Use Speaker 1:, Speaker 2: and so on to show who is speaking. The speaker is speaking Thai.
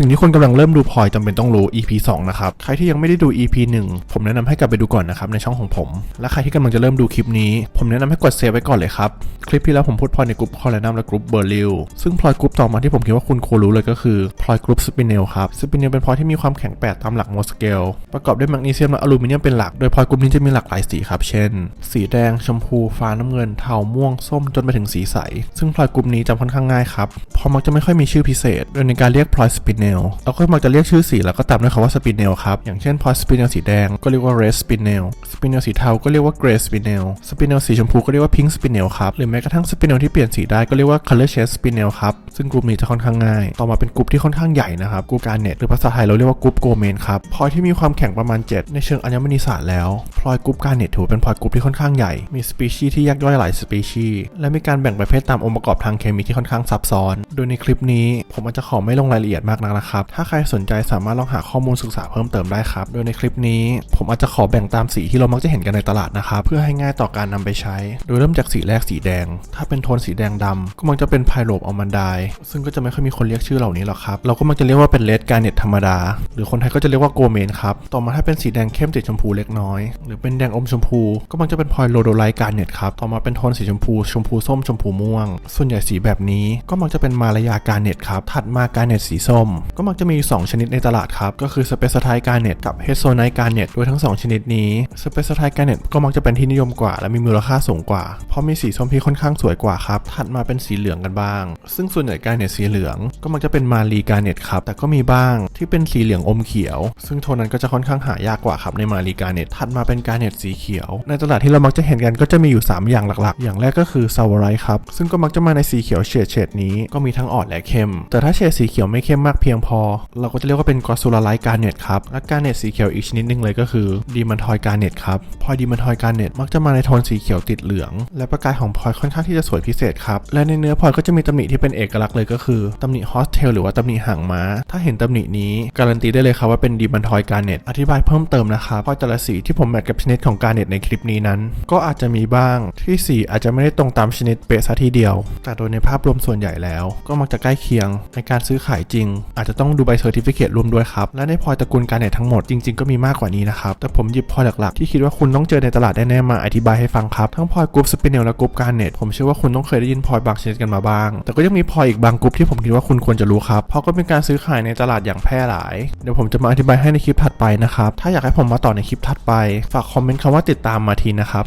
Speaker 1: สิ่งที่คนกำลังเริ่มดูพลอยจำเป็นต้องรู้ EP 2 นะครับ ใครที่ยังไม่ได้ดู EP 1 ผมแนะนำให้กลับไปดูก่อนนะครับในช่องของผม และใครที่กำลังจะเริ่มดูคลิปนี้ ผมแนะนำให้กดเซฟไว้ก่อนเลยครับ คลิปที่แล้วผมพูดพลอยในกลุ่มคอลเลนัมและกลุ่มเบอร์ลิวซึ่งพลอยกลุ่มต่อมาที่ผมคิดว่าคุณควรรู้เลยก็คือพลอยกลุ่มสปินเนลครับสปินเนลเป็นพลอยที่มีความแข็งแปดตามหลักโมสเกลประกอบด้วยแมกนีเซียมและอลูมิเนียมเป็นหลักโดยพลอยกลุ่มนี้จะมีหลากหลายสีครับเช่น สีแดงชมพูฟ้าน้ำเงินเทาม่วงส้มจนไปถึงสีใสซึ่งพลอยกลุ่มนี้จำค่อนข้างง่ายครับพราะมักจะไม่ค่อยมีชื่อพิเศษโดยในการเรียกพลอยสปินเนลเราก็มักจะเรียกชื่อสีแล้วก็ตามด้วยคำว่าสปินเนลครับ อย่างเช่นพอยสปินเนลสีแดงก็เรียกว่า red spinel สปินเนลสีเทาก็เรียกว่า gray spinel สปินเนลสีชมพูก็เรียกว่า pink spinel ครับ หรือแม้กระทั่งสปินเนลที่เปลี่ยนสีได้ก็เรียกว่า color shade spinel ครับ ซึ่งกลุ่มนี้จะค่อนข้างง่าย ต่อมาเป็นกลุ่มที่ค่อนข้างใหญ่นะครับกลุ่มการเน็ตหรือภาษาไทยเราเรียกว่ากลุ่มโกเมนครับพลอยที่มีความแข็งประมาณ 7 ในเชิงอัญมณีศาสตร์แล้วพลอยกลุ่มการเน็ตถือเป็นพลอยกลุ่มที่ค่อนข้างใหญ่มีสปีชีส์ที่แยกย่อยหลายสปีชีส์และมีการแบ่งประเภทตามองค์ประกอบทางเคมีที่ค่อนข้างซับซ้อน โดยในคลิปนี้ผมอาจจะขอไม่ลงรายละเอียดมากนักนะครับ ถ้าใครสนใจสามารถลองหาข้อมูลศึกษาเพิ่มเติมได้ครับ โดยในคลิปนี้ ผมอาจจะขอแบ่งตามสีที่เรามักจะเห็นกันในตลาดนะครับ เพื่อให้ง่ายต่อการนำไปใช้ โดยเริ่มจากสีแรกสีแดง ถ้าเป็นโทนสีแดงดำก็มักจะเป็นไพโรบอัลมันไดซึ่งก็จะไม่ค่อยมีคนเรียกชื่อเหล่านี้หรอกครับ เราก็มักจะเรียกว่าเป็นเลดการเน็ตธรรมดา หรือคนไทยก็จะเรียกว่าโกเมนครับ ต่อมาถ้าเป็นสีแดงเข้มติดชมพูเล็กน้อย หรือเป็นแดงอมชมพู ก็มักจะเป็นพลอยโลโดไลการเน็ตครับ ต่อมาเป็นโทนสีชมพู ชมพูส้มชมพูม่วง ส่วนใหญ่สีแบบนี้ก็มักจะเป็นมารยาการเน็ตครับ ถัดมาการเน็ตสีส้มก็มักจะมีอยู่สองชนิดในตลาดครับ ก็คือสเปซไทการเน็ตกับเฮโซไนการเน็ตโดยทั้งสองชนิดนี้สเปซไทการเน็ตก็มักจะเป็นที่นิยมกว่า และมีมูลค่าสูงกว่า เพราะมีสีส้มที่ค่อนข้างสวยกว่าครับถัดมาเป็นสีเหลืองกันบ้าง ซึ่งส่วนใหญ่การเน็ตสีเหลือง ก็มักจะเป็นมารีการเน็ตครับแต่ก็มีบ้างที่เป็นสีเหลืองอมเขียว ซึ่งโทนนั้นก็จะค่อนข้างหายากกว่าครับในมารีการเน็ตถัดมาเป็นการเน็ตสีเขียว ในตลาดที่เรามักจะเห็นกันก็จะมีอยู่ 3 อย่างหลักๆ อย่างแรกก็คือซาวไรครับซึ่งก็มักจะมาในสีเขียวเฉดเฉดนี้ก็มีทั้งอ่อนและเข้ม แต่ถ้าเฉดสีเขียวไม่เข้มมากเพียงพอ เราก็จะเรียกว่าเป็นกรอสูลาไลท์การเน็ตครับ และการเน็ตสีเขียวอีกชนิดหนึ่งเลยก็คือดีมันทอยการเน็ตครับพลอยดีมันทอยการเน็ตมักจะมาในโทนสีเขียวติดเหลือง และประกายของพลอยค่อนข้างที่จะสวยพิเศษครับ และในเนื้อพลอยก็จะมีตำหนิที่เป็นเอกลักษณ์เลยก็คือตำหนิฮอสเทลหรือว่าตำหนิหางม้า ถ้าเห็นตำหนินี้การันตีได้เลยครับว่าเป็นดีมันทอยการเน็ตอธิบายเพิ่มเติมนะครับพลอยแต่ละสีที่ผมแมทกับชนิดของการเน็ตในคลิปนี้นั้น ก็อาจจะมีบ้างที่สีอาจจะไม่ได้ตรงตามชนิดเป๊ะซะทีเดียว แต่โดยในภาพรวมส่วนใหญ่แล้ว ก็มักจะใกล้เคียงในการซื้อขายจริงอาจจะต้องดูใบเซอร์ติฟิเคตรวมด้วยครับ และในพลอยตระกูลการเน็ตทั้งหมดจริงๆก็มีมากกว่านี้นะครับ แต่ผมหยิบพลอยหลักๆที่คิดว่าคุณต้องเจอในตลาดแน่ๆมาอธิบายให้ฟังครับ ทั้งพลอยกรุ๊ปสปินเนลและกรุ๊ปการเน็ตผมเชื่อว่าคุณต้องเคยได้ยินพลอยบางชนิดกันมาบ้าง แต่ก็ยังมีพลอยอีกบางกรุ๊ปที่ผมคิดว่าคุณควรจะรู้ครับเพราะก็เป็นการซื้อขายในตลาดอย่างแพร่หลายเดี๋ยวผมจะมาอธิบายให้ในคลิปถัดไปนะครับถ้าอยากให้ผมมาต่อในคลิปถัดไป ฝากคอมเมนต์คำว่าติดตามมาทีนะครับ